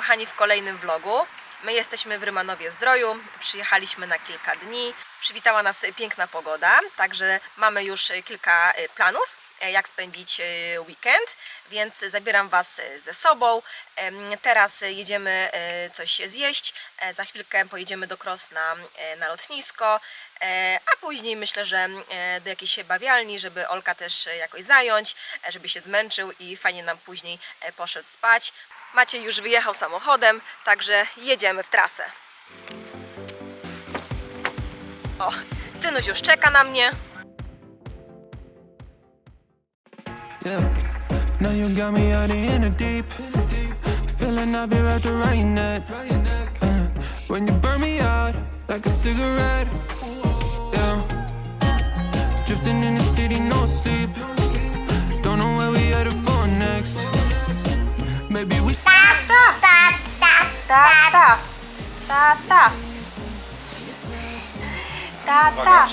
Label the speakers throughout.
Speaker 1: kochani w kolejnym vlogu. My jesteśmy w Rymanowie Zdroju, przyjechaliśmy na kilka dni. Przywitała nas piękna pogoda, także mamy już kilka e, planów, e, jak spędzić e, weekend, więc zabieram Was ze sobą. Teraz jedziemy coś zjeść, za chwilkę pojedziemy do Krosna na lotnisko, a później myślę, że e, do jakiejś bawialni, żeby Olka też e, jakoś zająć, e, żeby się zmęczył i fajnie nam później e, poszedł spać. Maciej już wyjechał samochodem, także jedziemy w trasę. O, synuś już czeka na mnie.
Speaker 2: Yeah. Now you got me out in the deep. Feeling I'll be wrapped around your neck. Uh, when you burn me out like a cigarette. Drifting in the city, no sleep. Don't know where we headed for next. Maybe we.
Speaker 1: Tata! Tata! Tata! Tata!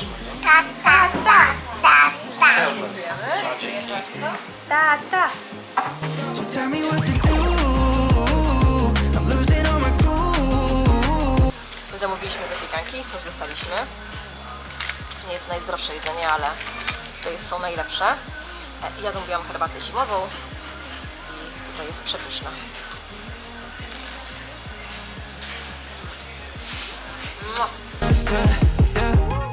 Speaker 1: Tata!
Speaker 2: So tell me what to do. I'm losing all my cool.
Speaker 1: My zamówiliśmy zapiekanki, już zostaliśmy. Nie jest najzdrowsze jedzenie, ale jest, są najlepsze. E, Ja zamówiłam herbatę zimową i tutaj jest przepyszna. Mua.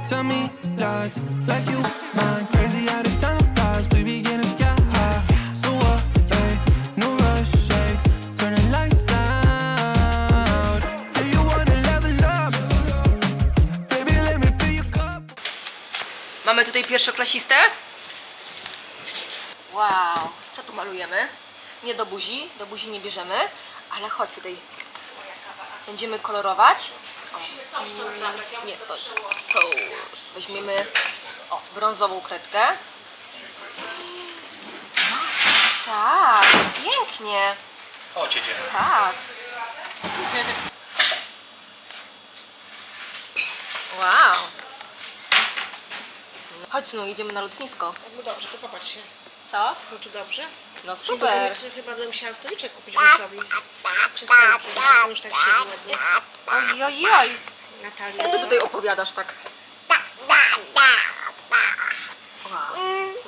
Speaker 2: Tell me lies like you mind crazy out of time
Speaker 1: Mamy tutaj pierwszoklasistę. Wow, co tu malujemy? Nie do buzi, do buzi nie bierzemy, ale chodź tutaj. Będziemy kolorować. O, mm, nie, to, to weźmiemy o, brązową kredkę. Tak, pięknie.
Speaker 3: Chodź.
Speaker 1: Tak. Wow. Chodź synu, jedziemy na lotnisko.
Speaker 4: No dobrze, to popatrz się.
Speaker 1: Co?
Speaker 4: No to dobrze.
Speaker 1: No super.
Speaker 4: Chyba, chyba bym musiała stoliczek kupić Rysiowi z, z krzesełkiem, żeby on już tak siedzi ładnie.
Speaker 1: Oj, oj, oj.
Speaker 4: Natalia.
Speaker 1: Co ty tutaj opowiadasz tak? Wow.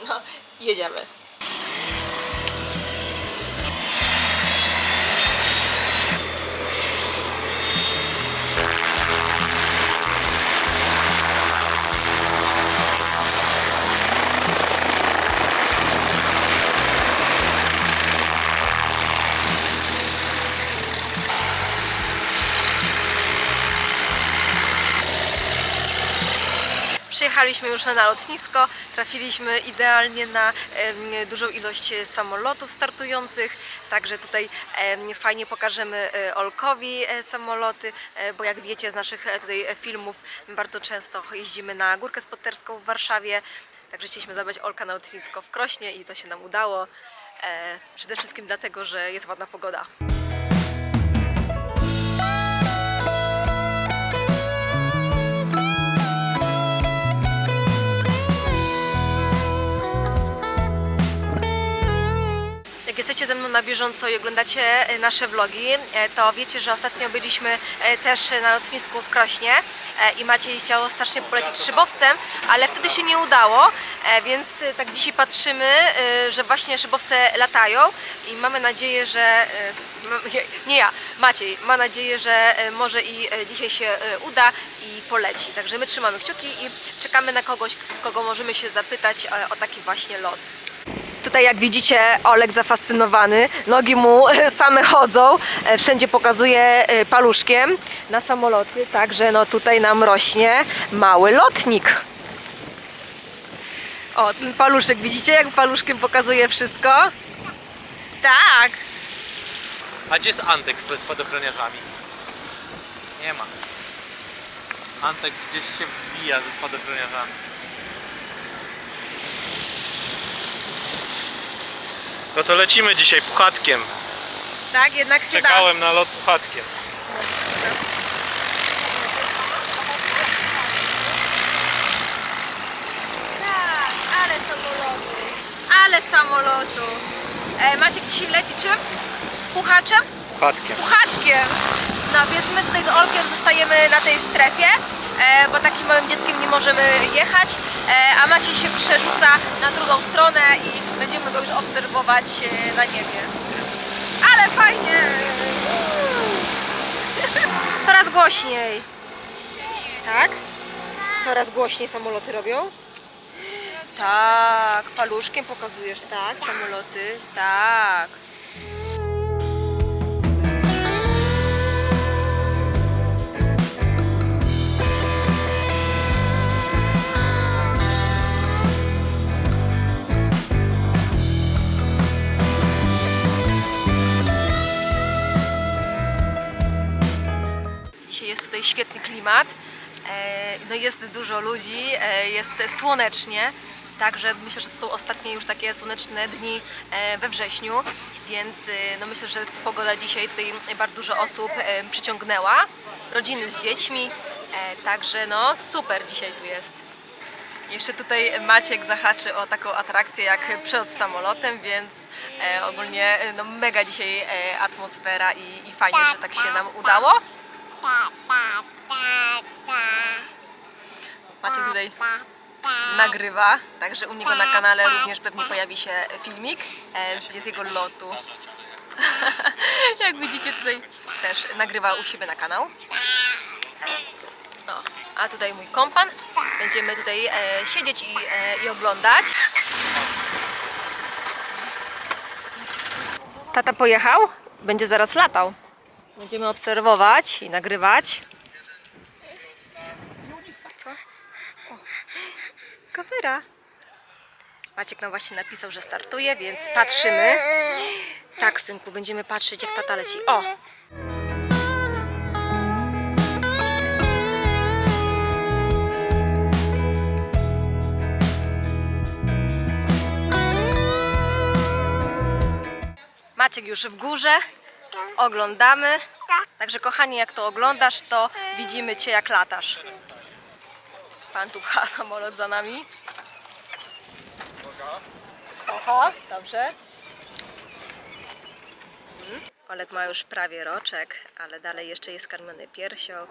Speaker 1: No, jedziemy. Przyjechaliśmy już na lotnisko, trafiliśmy idealnie na dużą ilość samolotów startujących, także tutaj fajnie pokażemy e, Olkowi e, samoloty, e, bo jak wiecie z naszych tutaj filmów bardzo często jeździmy na górkę spotterską w Warszawie, także chcieliśmy zabrać Olka na lotnisko w Krośnie i to się nam udało. Przede wszystkim dlatego, że jest ładna pogoda. Jesteście ze mną na bieżąco i oglądacie e, nasze vlogi, e, to wiecie, że ostatnio byliśmy e, też na lotnisku w Krośnie i Maciej chciał strasznie polecieć szybowcem, ale wtedy się nie udało, więc tak dzisiaj patrzymy, że właśnie szybowce latają i mamy nadzieję, że nie ja, Maciej, ma nadzieję, że może i dzisiaj się uda i poleci. Także my trzymamy kciuki i czekamy na kogoś, kogo możemy się zapytać o taki właśnie lot. Tutaj jak widzicie Olek zafascynowany, nogi mu same chodzą, e, wszędzie pokazuje e, paluszkiem na samoloty, także no tutaj nam rośnie mały lotnik. O, ten paluszek, widzicie jak paluszkiem pokazuje wszystko? Tak.
Speaker 3: A gdzie jest Antek z spadochroniarzami? Nie ma. Antek gdzieś się wbija ze spadochroniarzami. No to lecimy dzisiaj puchatkiem.
Speaker 1: Tak, jednak się da.
Speaker 3: Czekałem na lot puchatkiem.
Speaker 1: Tak, ale samoloty. Ale samolotu. E, Maciek dzisiaj leci czym? Puchaczem?
Speaker 3: Płatkiem.
Speaker 1: puchatkiem. No więc my tutaj z Olkiem zostajemy na tej strefie, e, bo takim małym dzieckiem nie możemy jechać, a Maciej się przerzuca na drugą stronę i będziemy go już obserwować e, na niebie. Ale fajnie! Coraz głośniej. Tak? Coraz głośniej samoloty robią? Tak, paluszkiem pokazujesz, tak, samoloty, tak. Tutaj świetny klimat. e, No jest dużo ludzi, e, jest słonecznie. Także myślę, że to są ostatnie już takie słoneczne dni e, we wrześniu, więc no myślę, że pogoda dzisiaj tutaj bardzo dużo osób przyciągnęła. Rodziny z dziećmi, także no super dzisiaj tu jest. Jeszcze tutaj Maciek zahaczy o taką atrakcję jak przed samolotem, więc ogólnie no, mega dzisiaj atmosfera i, i fajnie, że tak się nam udało. Maciek tutaj nagrywa, także u niego na kanale również pewnie pojawi się filmik e, z, z jego lotu. Jak widzicie tutaj też nagrywa u siebie na kanał. No, a tutaj mój kompan. Będziemy tutaj e, siedzieć i, e, i oglądać. Tata pojechał, będzie zaraz latał. Będziemy obserwować i nagrywać. Co? O. Maciek nam właśnie napisał, że startuje, więc patrzymy. Tak, synku, będziemy patrzeć jak tata leci. O! Maciek już w górze. Oglądamy. Także kochani, jak to oglądasz, to widzimy Cię jak latasz. Pan tu pcha samolot za nami. Oho, dobrze. Mhm. Olek ma już prawie roczek, ale dalej jeszcze jest karmiony piersią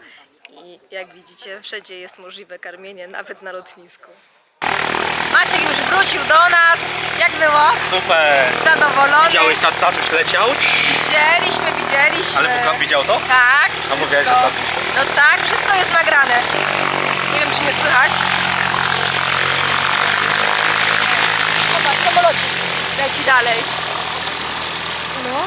Speaker 1: i jak widzicie wszędzie jest możliwe karmienie, nawet na lotnisku. Maciek już wrócił do nas. Jak było?
Speaker 3: Super!
Speaker 1: Zadowolony?
Speaker 3: Widziałeś, tat, tatuś leciał?
Speaker 1: Widzieliśmy, widzieliśmy.
Speaker 3: Ale Buka widział to?
Speaker 1: Tak.
Speaker 3: A mówiłaś, że tatuś.
Speaker 1: No tak, wszystko jest nagrane. Nie wiem, czy mnie słychać. Zobacz, samolocik leci dalej. No.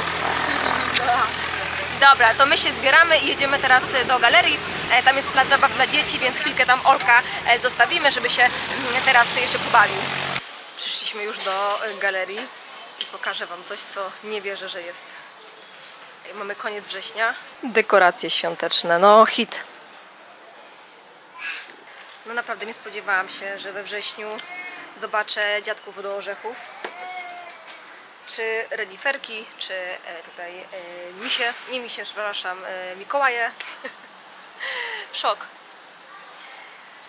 Speaker 1: Dobra, to my się zbieramy i jedziemy teraz do galerii. E, Tam jest plac zabaw dla dzieci, więc chwilkę tam Olka e, zostawimy, żeby się mm, teraz jeszcze pobawił. Przyszliśmy już do e, galerii i pokażę Wam coś, co nie wierzę, że jest. Mamy koniec września. Dekoracje świąteczne, no hit. No naprawdę nie spodziewałam się, że we wrześniu zobaczę dziadków do orzechów. Czy reniferki, czy e, tutaj e, misie, nie misie, przepraszam, e, Mikołaje. Szok.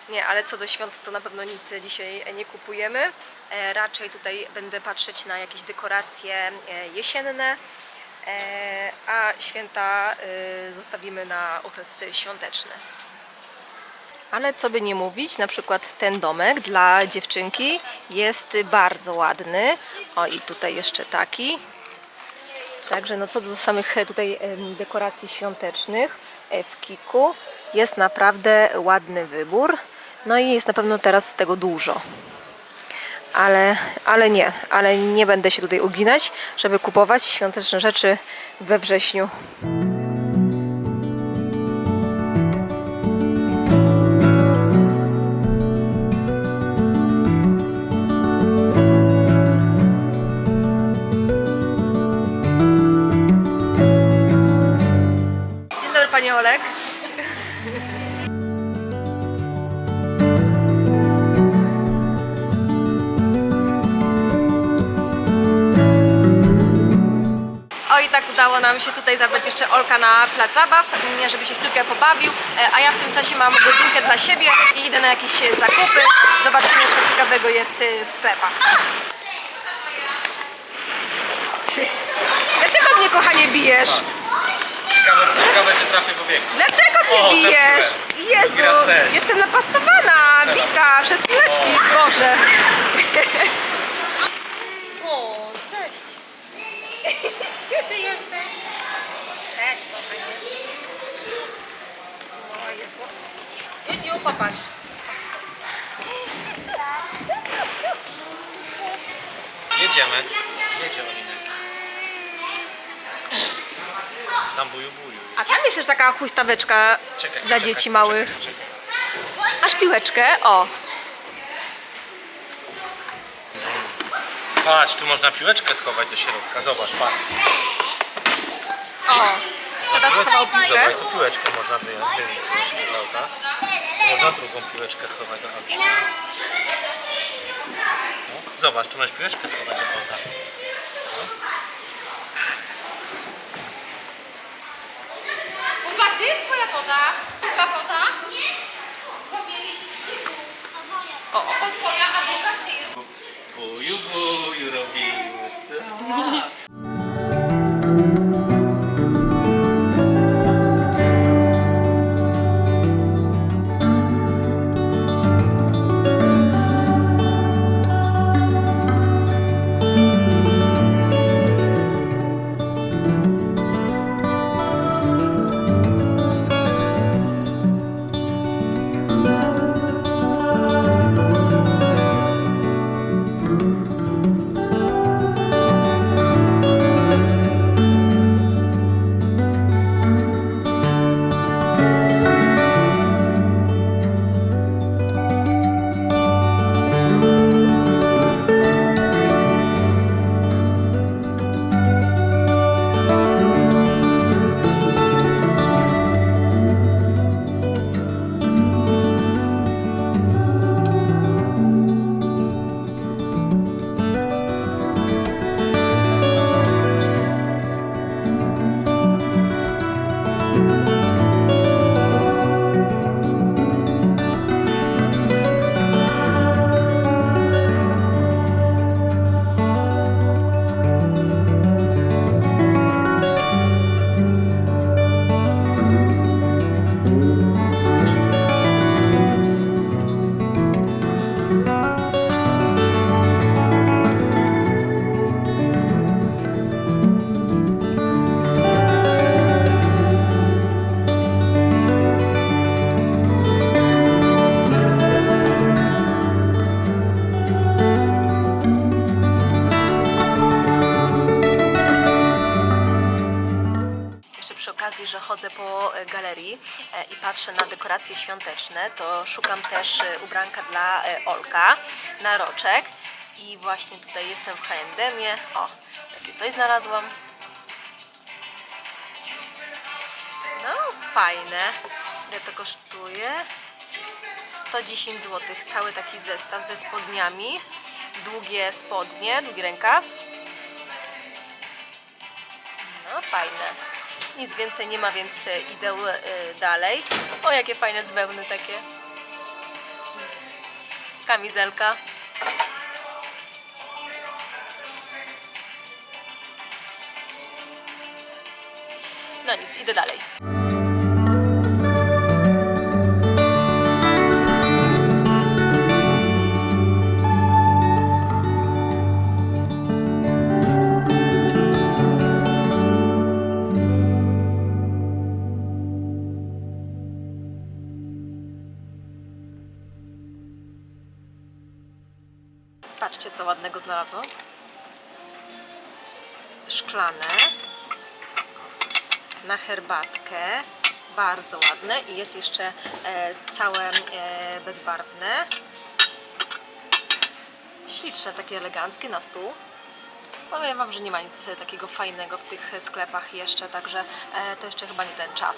Speaker 1: Nie, ale co do świąt to na pewno nic dzisiaj nie kupujemy. Raczej tutaj będę patrzeć na jakieś dekoracje jesienne, a święta e, zostawimy na okres świąteczny. Ale co by nie mówić, na przykład ten domek dla dziewczynki jest bardzo ładny. O i tutaj jeszcze taki. Także no co do samych e, tutaj dekoracji świątecznych e, w Kiku jest naprawdę ładny wybór. No i jest na pewno teraz tego dużo. Ale, ale nie, ale nie będę się tutaj uginać, żeby kupować świąteczne rzeczy we wrześniu. Dzień Olek. I tak udało nam się tutaj zabrać jeszcze Olka na plac zabaw, żeby się chwilkę pobawił, e, a ja w tym czasie mam godzinkę dla siebie i idę na jakieś zakupy. Zobaczymy co ciekawego jest e, w sklepach. Dlaczego mnie kochanie bijesz?
Speaker 3: Ciekawe, ciekawe czy trafię w obiegu.
Speaker 1: Dlaczego mnie
Speaker 3: O,
Speaker 1: bijesz? Jezu, jestem napastowana, bita przez piłeczki. Boże. O, cześć. Gdzie ty jesteś? Cześć, kochanie. Juniu, popatrz.
Speaker 3: Jedziemy. Jedzie Olinek. Tam buju buju.
Speaker 1: A tam jest też taka huśtaweczka
Speaker 3: Czekaj,
Speaker 1: dla
Speaker 3: czekaj,
Speaker 1: dzieci małych.
Speaker 3: Czekaj, czekaj.
Speaker 1: Masz piłeczkę? O.
Speaker 3: Patrz, tu można piłeczkę schować do środka. Zobacz, patrz.
Speaker 1: O. Teraz schował piłkę.
Speaker 3: Zobacz, tu piłeczkę można wyjąć. Wyjąć piłeczkę z auta. Można drugą piłeczkę schować do auta. No, Zobacz, tu masz piłeczkę schować do auta.
Speaker 5: Kuba, gdzie jest twoja woda? Druga woda? Nie.
Speaker 1: O, o.
Speaker 5: To twoja, a druga gdzie jest?
Speaker 3: Buju buju robimy.
Speaker 1: Jeszcze Olka na roczek. I właśnie tutaj jestem w H&M-ie. O, takie coś znalazłam. No, fajne. Ile to kosztuje? 110 zł. Cały taki zestaw ze spodniami. Długie spodnie, długi rękaw. No fajne. Nic więcej nie ma, więc idę e, dalej. O, jakie fajne z wełny takie. Kamizelka. No nic, idę dalej. Ładnego znalazłam. Szklane. Na herbatkę. Bardzo ładne. I jest jeszcze e, całe e, bezbarwne. Śliczne, takie eleganckie na stół. Powiem Wam, że nie ma nic takiego fajnego w tych sklepach jeszcze, także e, to jeszcze chyba nie ten czas.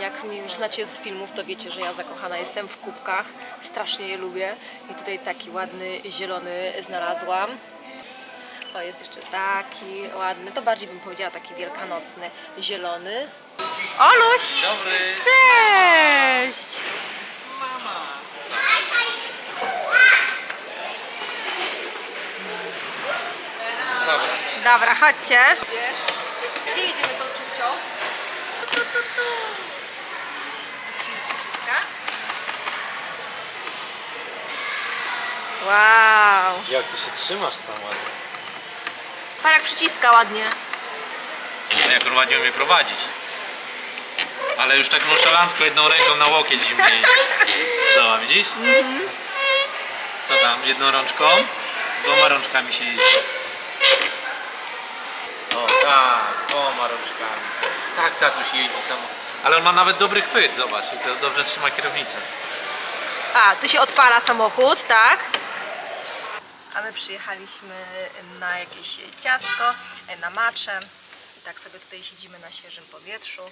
Speaker 1: Jak mnie już znacie z filmów, to wiecie, że ja zakochana jestem w kubkach. Strasznie je lubię. I tutaj taki ładny, zielony znalazłam. O, jest jeszcze taki ładny, to bardziej bym powiedziała taki wielkanocny, zielony. Oluś!
Speaker 3: Dobry.
Speaker 1: Cześć!
Speaker 3: Dobra.
Speaker 1: Dobra, chodźcie. Gdzie jedziemy tą ciucią? tu, tu. Przyciska. Wow.
Speaker 3: Jak ty się trzymasz sam ładnie?
Speaker 1: Parek przyciska ładnie.
Speaker 3: No jak on ładnie umie prowadzić. Ale już tak nonszalancko jedną ręką na łokieć zimniej. Zobacz, widzisz? Co tam, jedną rączką? Dwoma rączkami się jeździ. O tak, dwoma rączkami. Tak, tatuś jeździ samo. Ale on ma nawet dobry chwyt, zobacz, i to dobrze trzyma kierownicę.
Speaker 1: A, tu się odpala samochód, tak? A my przyjechaliśmy na jakieś ciastko, na macze. I tak sobie tutaj siedzimy na świeżym powietrzu.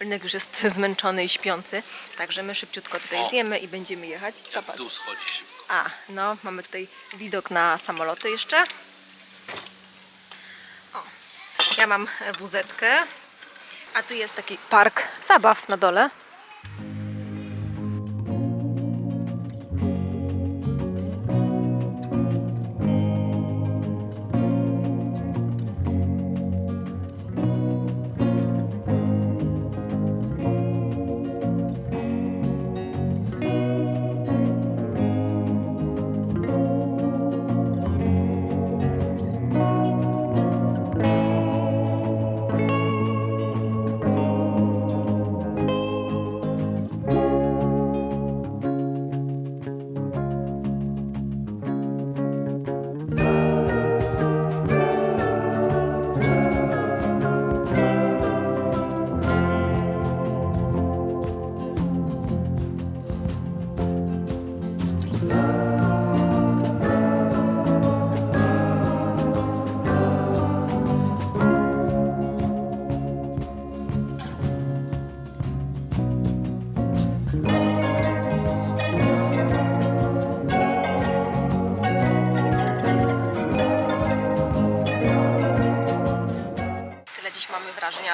Speaker 1: Rynek już jest zmęczony i śpiący, także my szybciutko tutaj zjemy i będziemy jechać. Co pan?
Speaker 3: Tu schodzisz.
Speaker 1: A, no, mamy tutaj widok na samoloty jeszcze. O, ja mam wuzetkę, a tu jest taki park zabaw na dole.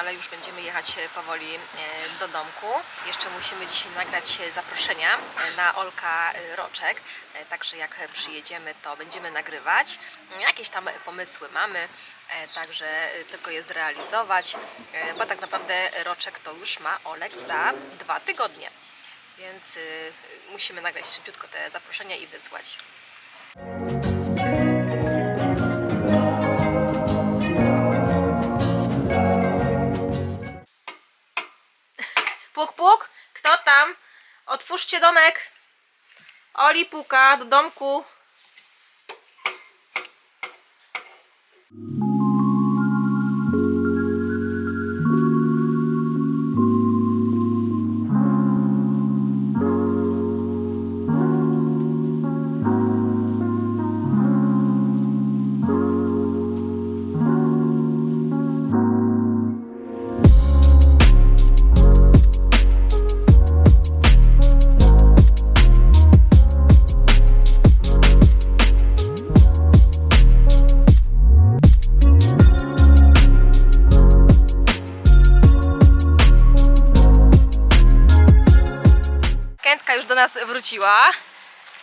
Speaker 1: Ale już będziemy jechać e, powoli e, do domku. Jeszcze musimy dzisiaj nagrać e, zaproszenia na Olka Roczek, także jak przyjedziemy, to będziemy nagrywać. Jakieś tam pomysły mamy, także tylko je zrealizować, bo tak naprawdę Roczek to już ma Olek za dwa tygodnie. Więc musimy nagrać szybciutko te zaproszenia i wysłać. Otwórzcie domek. Oli puka do domku. Wróciła.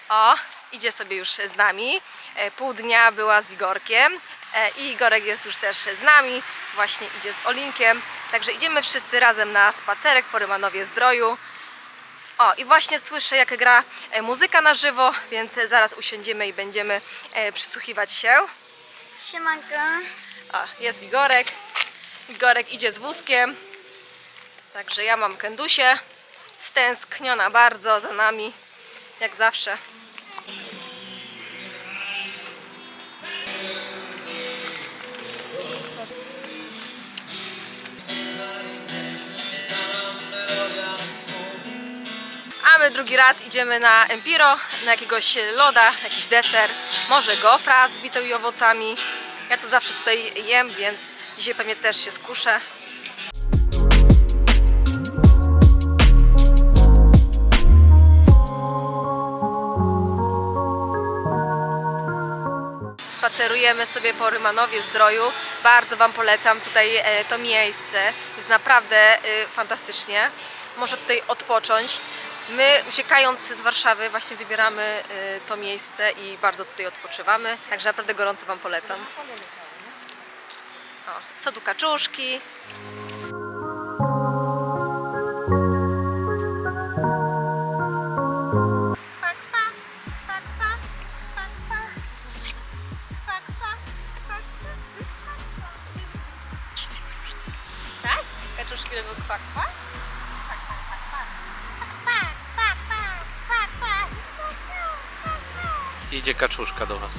Speaker 1: O, idzie sobie już z nami. E, Pół dnia była z Igorkiem. E, I Igorek jest już też z nami. Właśnie idzie z Olinkiem. Także idziemy wszyscy razem na spacerek po Rymanowie Zdroju. O, i właśnie słyszę, jak gra e, muzyka na żywo, więc zaraz usiądziemy i będziemy przysłuchiwać się.
Speaker 6: Siemanko.
Speaker 1: O, jest Igorek. Igorek idzie z wózkiem. Także ja mam kędusie. Stęskniona bardzo za nami, jak zawsze. A my drugi raz idziemy na Empiro, na jakiegoś loda, jakiś deser, może gofra z bitą i owocami. Ja to zawsze tutaj jem, więc dzisiaj pewnie też się skuszę. Spacerujemy sobie po Rymanowie Zdroju. Bardzo Wam polecam tutaj e, to miejsce. Jest naprawdę e, fantastycznie. Można tutaj odpocząć. My uciekając z Warszawy właśnie wybieramy e, to miejsce i bardzo tutaj odpoczywamy. Także naprawdę gorąco Wam polecam. O, są tu kaczuszki.
Speaker 3: Kaczuszka do was.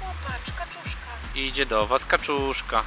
Speaker 1: Popatrz, kaczuszka.
Speaker 3: Idzie do was kaczuszka.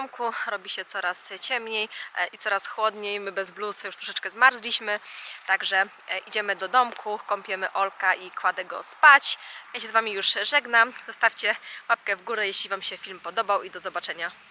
Speaker 1: Domku, robi się coraz ciemniej e, i coraz chłodniej. My bez bluzy już troszeczkę zmarzliśmy, także e, idziemy do domku, kąpiemy Olka i kładę go spać. Ja się z Wami już żegnam. Zostawcie łapkę w górę, jeśli Wam się film podobał i do zobaczenia.